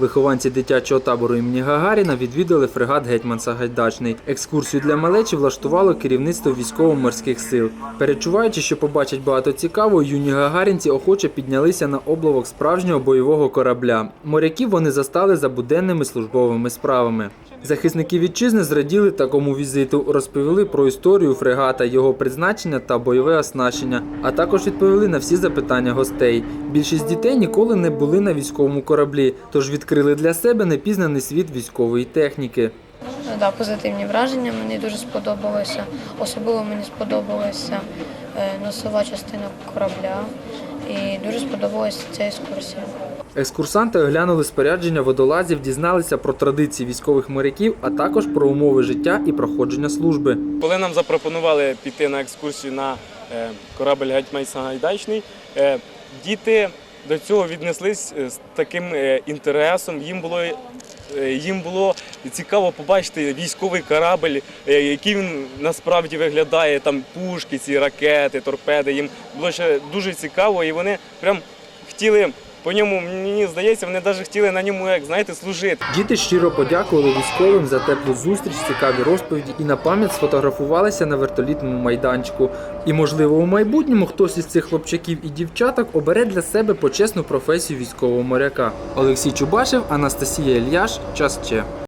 Вихованці дитячого табору імені Гагаріна відвідали фрегат Гетьман Сагайдачний. Екскурсію для малечі влаштувало керівництво військово-морських сил. Перечуваючи, що побачать багато цікавого, юні гагарінці охоче піднялися на обловок справжнього бойового корабля. Моряків вони застали за буденними службовими справами. Захисники вітчизни зраділи такому візиту, розповіли про історію фрегата, його призначення та бойове оснащення, а також відповіли на всі запитання гостей. Більшість дітей ніколи не були на військовому кораблі, тож відкрили для себе непізнаний світ військової техніки. Ну, Да, позитивні враження мені дуже сподобалося. Особливо мені сподобалася е, носова частина корабля і дуже сподобалася ця екскурсія. Екскурсанти оглянули спорядження водолазів, дізналися про традиції військових моряків, а також про умови життя і проходження служби. Коли нам запропонували піти на екскурсію на е, корабель Гетьман Сагайдачний, е, діти до цього віднеслись е, з таким інтересом. Їм було, їм було цікаво побачити військовий корабель, е, який він насправді виглядає, там пушки, ці ракети, торпеди. Їм було ще дуже цікаво, і вони прям хотіли по ньому, мені здається, вони навіть хотіли на ньому, як знаєте, служити. Діти щиро подякували військовим за теплу зустріч, цікаві розповіді і на пам'ять сфотографувалися на вертолітному майданчику. І, можливо, у майбутньому хтось із цих хлопчаків і дівчаток обере для себе почесну професію військового моряка. Олексій Чубашев, Анастасія Ільяш, час Че.